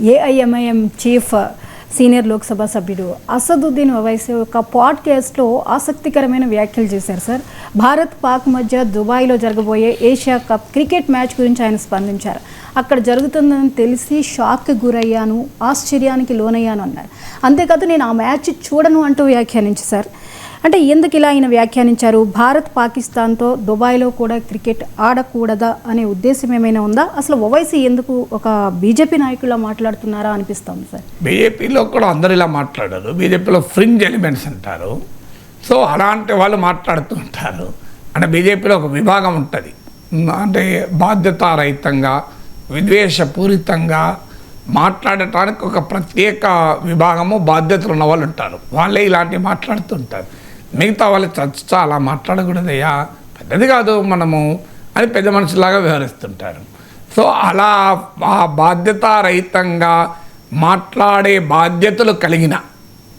AIMIM chief senior Lok Sabha సభ్యుడు అసదుద్దీన్ ఓవైసీ ఒక పాడ్కాస్ట్లో ఆసక్తికరమైన వ్యాఖ్యలు చేశారు సార్. భారత్ పాక్ మధ్య దుబాయ్లో జరగబోయే ఏషియా కప్ క్రికెట్ మ్యాచ్ గురించి ఆయన స్పందించారు. అక్కడ జరుగుతుందని తెలిసి షాక్కి గురయ్యాను ఆశ్చర్యానికి లోనయ్యాను అన్నారు. అంతేకాదు నేను ఆ మ్యాచ్ చూడను అంటూ వ్యాఖ్యానించారు సార్. అంటే ఎందుకు ఇలా ఆయన వ్యాఖ్యానించారు? భారత్ పాకిస్తాన్తో దుబాయ్లో కూడా క్రికెట్ ఆడకూడదా అనే ఉద్దేశం ఏమైనా ఉందా? అసలు ఓవైసీ ఎందుకు ఒక బీజేపీ నాయకులా మాట్లాడుతున్నారా అనిపిస్తుంది సార్? బీజేపీలో కూడా అందరు ఇలా మాట్లాడారు. బీజేపీలో ఫ్రింజ్ ఎలిమెంట్స్ అంటారు సో అలాంటి వాళ్ళు మాట్లాడుతూ ఉంటారు. అంటే బీజేపీలో ఒక విభాగం ఉంటుంది. అంటే బాధ్యతారహితంగా విద్వేషపూరితంగా మాట్లాడటానికి ఒక ప్రత్యేక విభాగము బాధ్యతలు ఉన్న వాళ్ళు ఉంటారు. వాళ్ళే ఇలాంటివి మాట్లాడుతుంటారు మిగతా వాళ్ళు చర్చ అలా మాట్లాడకూడదయ్యా. పెద్దది కాదు మనము అని పెద్ద మనుషులాగా వ్యవహరిస్తుంటారు. సో అలా ఆ బాధ్యతారహితంగా మాట్లాడే బాధ్యతలు కలిగిన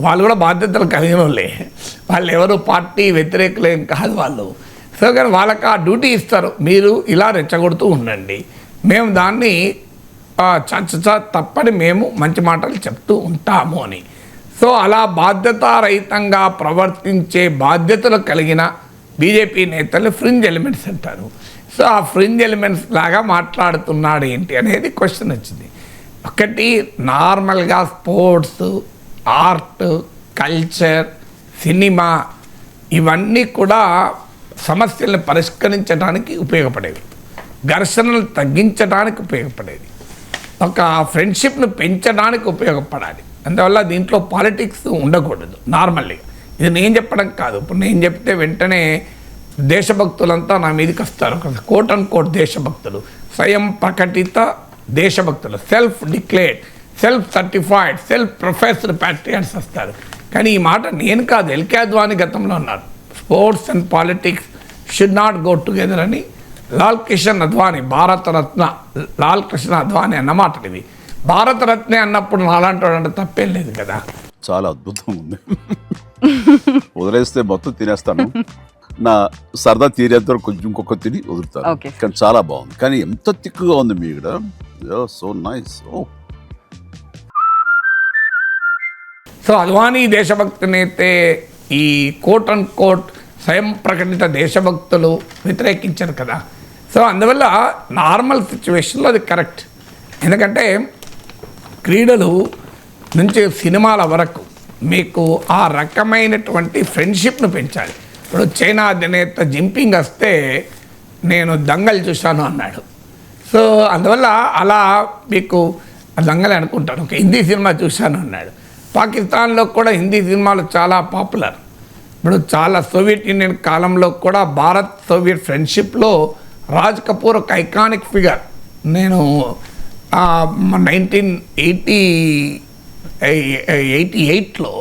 వాళ్ళు కూడా బాధ్యతలు కలిగిన వాళ్ళే. వాళ్ళు ఎవరు పార్టీ వ్యతిరేకులేం కాదు వాళ్ళు. సో కానీ వాళ్ళకి ఆ డ్యూటీ ఇస్తారు. మీరు ఇలా రెచ్చగొడుతూ ఉండండి. మేము దాన్ని చచ్చ తప్పని మేము మంచి మాటలు చెప్తూ ఉంటాము అని. సో అలా బాధ్యతారహితంగా ప్రవర్తించే బాధ్యతలు కలిగిన బీజేపీ నేతలు ఫ్రింజ్ ఎలిమెంట్స్ అంటారు. సో ఆ ఫ్రింజ్ ఎలిమెంట్స్ లాగా మాట్లాడుతున్నాడు ఏంటి అనేది క్వశ్చన్ వచ్చింది. ఒకటి నార్మల్గా స్పోర్ట్స్ ఆర్ట్ కల్చర్ సినిమా ఇవన్నీ కూడా సమస్యలను పరిష్కరించడానికి ఉపయోగపడేవి. ఘర్షణలు తగ్గించడానికి ఉపయోగపడేది ఒక ఫ్రెండ్షిప్ను పెంచడానికి ఉపయోగపడాలి. అందువల్ల దీంట్లో పాలిటిక్స్ ఉండకూడదు నార్మల్లీ. ఇది నేను చెప్పడం కాదు. ఇప్పుడు నేను చెప్తే వెంటనే దేశభక్తులంతా నా మీదకి వస్తారు. కోట్ అండ్ కోట్ దేశభక్తులు. స్వయం ప్రకటిత దేశభక్తులు. Self declared self certified self professor patriots వస్తారు. కానీ ఈ మాట నేను కాదు ఎల్కే అద్వాని గతంలో ఉన్నారు sports and politics should not go together అని లాల్ కిషన్ అద్వానీ భారతరత్న లాల్ కృష్ణ అద్వానీ అన్నమాట ఇవి. భారతరత్నే అన్నప్పుడు నాలాంటి వాడు అంటే తప్పేం లేదు కదా. చాలా అద్భుతంగా ఉంది. వదిలేస్తే మొత్తం తినేస్తాను. నా సరదా తీరేంత వరకు కొంచెం ఇంకొక తిని వదులుతాను. కానీ చాలా బాగుంది. కానీ ఎంత తిక్కుగా ఉంది మీ ఇక్కడ? So nice. ఓ. సో అద్వానీ దేశభక్తి నేతే ఈ కోట్ అండ్ కోట్ స్వయం ప్రకటిత దేశభక్తులు వ్యతిరేకించారు కదా. సో అందువల్ల నార్మల్ సిచ్యువేషన్లో అది కరెక్ట్. ఎందుకంటే క్రీడలు నుంచి సినిమాల వరకు మీకు ఆ రకమైనటువంటి ఫ్రెండ్షిప్ను పెంచాలి. ఇప్పుడు చైనా అధినేత జింపింగ్ వస్తే నేను దంగల్ చూశాను అన్నాడు. సో అందువల్ల అలా మీకు దంగలు అనుకుంటాను. ఒక హిందీ సినిమా చూశాను అన్నాడు. పాకిస్తాన్లో కూడా హిందీ సినిమాలు చాలా పాపులర్. ఇప్పుడు చాలా సోవియట్ యూనియన్ కాలంలో కూడా భారత్ సోవియట్ ఫ్రెండ్షిప్లో రాజ్ కపూర్ ఒక ఐకానిక్ ఫిగర్. నేను నైన్టీన్ ఎయిటీ ఎయిటీ ఎయిట్లో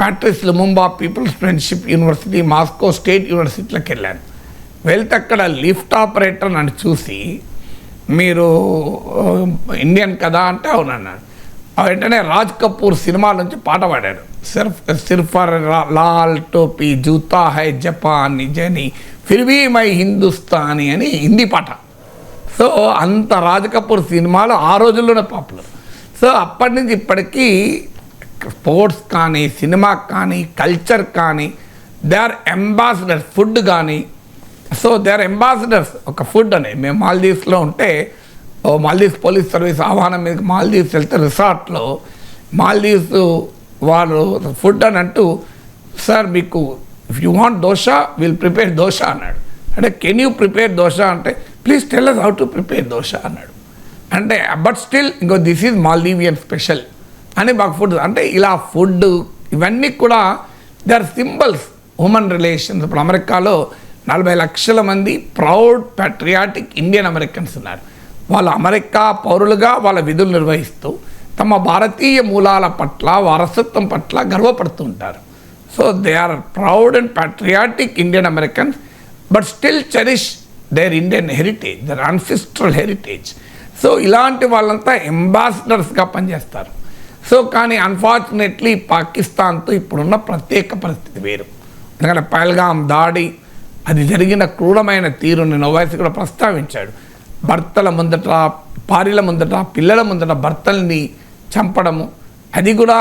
Patrice Lumumba peoples friendship university Moscow state యూనివర్సిటీలోకి వెళ్ళాను. వెళ్తే అక్కడ లిఫ్ట్ ఆపరేటర్ నన్ను చూసి మీరు ఇండియన్ కదా అంటే అవునన్నాను వెంటనే రాజ్ కపూర్ సినిమా నుంచి పాట పాడాడు. సిర్ఫ్ సిర్ఫర్ లాల్ టోపీ జూతా హై జపాన్ నిజని ఫిర్వీ మై హిందుస్థానీ అని హిందీ పాట. సో అంత రాజ్ కపూర్ సినిమాలు ఆ రోజుల్లోనే పాపులర్. సో అప్పటి నుంచి ఇప్పటికీ స్పోర్ట్స్ కానీ సినిమా కానీ కల్చర్ కానీ దే ఆర్ అంబాసిడర్స్ ఫుడ్ కానీ. సో దే ఆర్ అంబాసిడర్స్ ఒక ఫుడ్ అని. మేము మాల్దీవ్స్లో ఉంటే ఓ మాల్దీవ్స్ పోలీస్ సర్వీస్ ఆహ్వానం మీద మాల్దీవ్స్ వెళ్తే రిసార్ట్లో మాల్దీవ్స్ వాళ్ళు ఫుడ్ అని అంటూ సార్ మీకు if you want dosa will prepare dosa అన్నాడు. అంటే కెన్ యూ ప్రిపేర్ దోశ? అంటే please tell us how to prepare dosa అన్నాడు. అంటే బట్ స్టిల్ ఇంకో దిస్ ఈజ్ మాల్దీవియన్ స్పెషల్ అని మాకు ఫుడ్ అంటే ఇలా ఫుడ్ ఇవన్నీ కూడా they are symbols human relations ఇప్పుడు అమెరికాలో నలభై లక్షల మంది ప్రౌడ్ ప్యాట్రియాటిక్ ఇండియన్ అమెరికన్స్ ఉన్నారు. వాళ్ళు అమెరికా పౌరులుగా వాళ్ళ విధులు నిర్వహిస్తూ తమ భారతీయ మూలాల పట్ల వారసత్వం పట్ల గర్వపడుతూ ఉంటారు. So they are proud and patriotic Indian Americans but still cherish their Indian heritage their ancestral heritage so ఇలాంటి వాళ్ళంతా అంబాసిడర్స్గా పనిచేస్తారు. సో కానీ అన్ఫార్చునేట్లీ పాకిస్తాన్తో ఇప్పుడున్న ప్రత్యేక పరిస్థితి వేరు. ఎందుకంటే పహల్గాం దాడి అది జరిగిన క్రూరమైన తీరుని నోవైస్ కూడా ప్రస్తావించాడు. భర్తల ముందట భార్యల ముందట పిల్లల ముందట భర్తల్ని చంపడము అది కూడా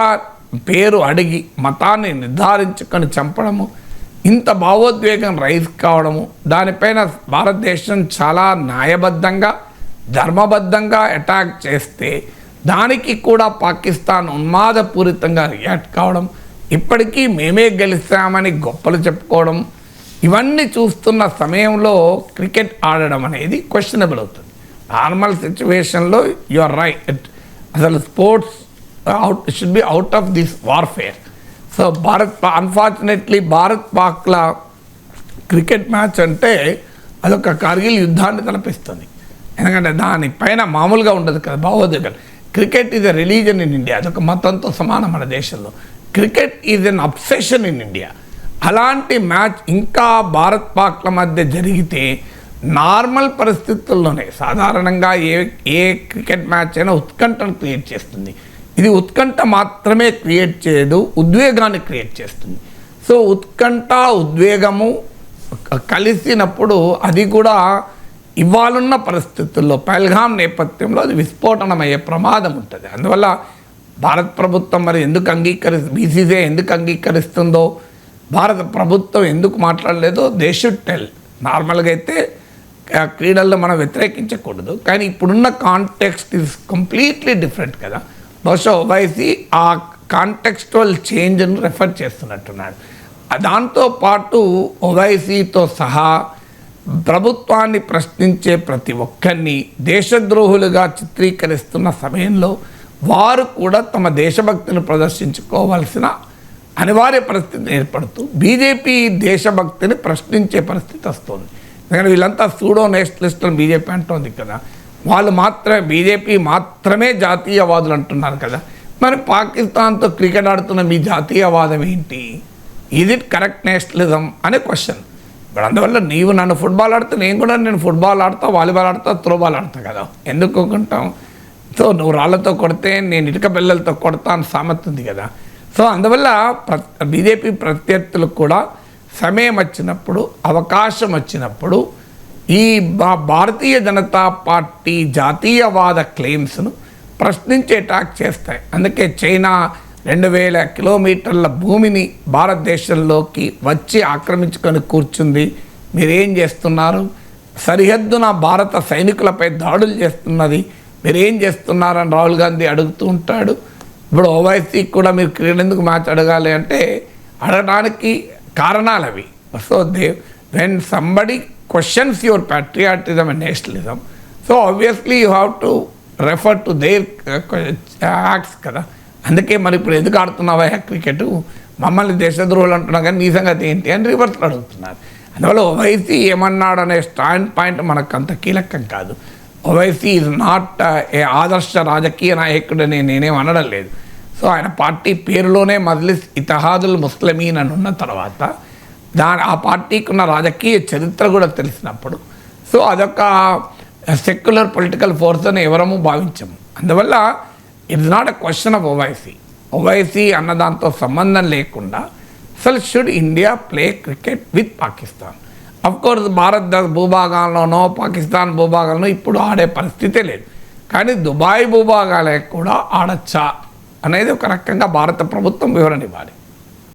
పేరు అడిగి మతాన్ని నిర్ధారించుకొని చంపడము ఇంత భావోద్వేగం రైజ్ కావడము దానిపైన భారతదేశం చాలా న్యాయబద్ధంగా ధర్మబద్ధంగా అటాక్ చేస్తే దానికి కూడా పాకిస్తాన్ ఉన్మాదపూరితంగా రియాక్ట్ కావడం ఇప్పటికీ మేమే గెలిస్తామని గొప్పలు చెప్పుకోవడం ఇవన్నీ చూస్తున్న సమయంలో క్రికెట్ ఆడడం అనేది క్వశ్చనబుల్ అవుతుంది. నార్మల్ సిచ్యువేషన్లో యు ఆర్ రైట్ అసలు sports out should be out of this warfare so Bharat unfortunately Bharat పాక్ల cricket match అంటే అదొక కార్గిల్ యుద్ధాన్ని తలపిస్తుంది. ఎందుకంటే దానిపైన మామూలుగా ఉండదు కదా భావోద్వేగాలు cricket is a religion in India అదొక మతంతో సమానం మన దేశంలో. Cricket is an obsession in India అలాంటి మ్యాచ్ ఇంకా భారత్ పాక్ల మధ్య జరిగితే నార్మల్ పరిస్థితుల్లోనే సాధారణంగా ఏ ఏ క్రికెట్ మ్యాచ్ అయినా ఉత్కంఠను క్రియేట్ చేస్తుంది. ఇది ఉత్కంఠ మాత్రమే క్రియేట్ చేయదు ఉద్వేగాన్ని క్రియేట్ చేస్తుంది. సో ఉత్కంఠ ఉద్వేగము కలిసినప్పుడు అది కూడా ఇవ్వాలున్న పరిస్థితుల్లో పల్గాం నేపథ్యంలో అది విస్ఫోటనమయ్యే ప్రమాదం ఉంటుంది. అందువల్ల భారత ప్రభుత్వం మరి ఎందుకు అంగీకరి బీసీసీఐ ఎందుకు అంగీకరిస్తుందో భారత ప్రభుత్వం ఎందుకు మాట్లాడలేదో దే షుడ్ టెల్ నార్మల్గా అయితే ఆ, క్రీడల్లో మనం వ్యతిరేకించకూడదు. కానీ ఇప్పుడున్న కాంటెక్స్ట్ ఇస్ కంప్లీట్లీ డిఫరెంట్ కదా. బహుశా ఓవైసీ ఆ కాంటెక్స్టువల్ చేంజ్ను రెఫర్ చేస్తున్నట్టున్నాడు దాంతో పాటు ఓవైసీతో సహా ప్రభుత్వాన్ని ప్రశ్నించే ప్రతి ఒక్కరిని దేశద్రోహులుగా చిత్రీకరిస్తున్న సమయంలో వారు కూడా తమ దేశభక్తిని ప్రదర్శించుకోవాల్సిన అనివార్య పరిస్థితి ఏర్పడుతూ బీజేపీ దేశభక్తిని ప్రశ్నించే పరిస్థితి వస్తుంది. ఎందుకంటే వీళ్ళంతా సూడో నేషనలిస్టులు బీజేపీ అంటోంది కదా. వాళ్ళు మాత్రమే బీజేపీ మాత్రమే జాతీయవాదులు అంటున్నారు కదా. మరి పాకిస్తాన్తో క్రికెట్ ఆడుతున్న మీ జాతీయవాదం ఏంటి? ఇది కరెక్ట్ నేషనలిజం అనే క్వశ్చన్ ఇప్పుడు అందువల్ల నీవు నన్ను ఫుట్బాల్ ఆడితే నేను కూడా నేను ఫుట్బాల్ ఆడతా వాలీబాల్ ఆడతా త్రోబాల్ ఆడతా కదా. ఎందుకుంటాం సో నువ్వు రాళ్ళతో కొడితే నేను ఇటుక బిల్లలతో కొడతా అని సామెత ఉంది కదా. సో అందువల్ల ప్ర బీజేపీ ప్రత్యర్థులకు కూడా సమయం వచ్చినప్పుడు అవకాశం వచ్చినప్పుడు ఈ భారతీయ జనతా పార్టీ జాతీయవాద క్లెయిమ్స్ను ప్రశ్నించే టాక్ చేస్తాయి. అందుకే చైనా రెండు వేల కిలోమీటర్ల భూమిని భారతదేశంలోకి వచ్చి ఆక్రమించుకొని కూర్చుంది. మీరేం చేస్తున్నారు? సరిహద్దున భారత సైనికులపై దాడులు చేస్తున్నది. మీరేం చేస్తున్నారని రాహుల్ గాంధీ అడుగుతూ ఉంటాడు. ఇప్పుడు ఓవైసీ కూడా మీరు క్రీడ ఎందుకు మ్యాచ్ అడగాలి అంటే అడగడానికి కారణాలు అవి so they when somebody questions your patriotism and nationalism so obviously you have to refer to their acts కదా. అందుకే మరి ఇప్పుడు ఎందుకు ఆడుతున్నావా క్రికెట్? మమ్మల్ని దేశద్రోహులు అంటున్నా కానీ నీ సంగతి ఏంటి అని రివర్స్లో అడుగుతున్నారు. అందువల్ల ఓవైసీ ఏమన్నాడు అనే స్టాండ్ పాయింట్ మనకు అంత కీలకం కాదు. Owaisi is not uh, a ఆదర్శ రాజకీయ నాయకుడని నేనేం అనడం లేదు. సో ఆయన పార్టీ పేరులోనే మజ్లిస్ ఇతహాదుల్ ముస్లిమీన్ అని ఉన్న తర్వాత దాని ఆ పార్టీకి ఉన్న రాజకీయ చరిత్ర కూడా తెలిసినప్పుడు. సో అదొక సెక్యులర్ పొలిటికల్ ఫోర్స్ అని ఎవరము భావించము. అందువల్ల it's not a question of Owaisi Owaisi అన్న దాంతో సంబంధం లేకుండా అసలు should India play cricket with Pakistan of course Bharat భూభాగాల్లోనో Pakistan భూభాగాల్లో ఇప్పుడు ఆడే పరిస్థితే లేదు. కానీ దుబాయ్ భూభాగాలే కూడా ఆడచ్చా? అనేది ఒక రకంగా భారత ప్రభుత్వం వివరణ ఇవ్వాలి.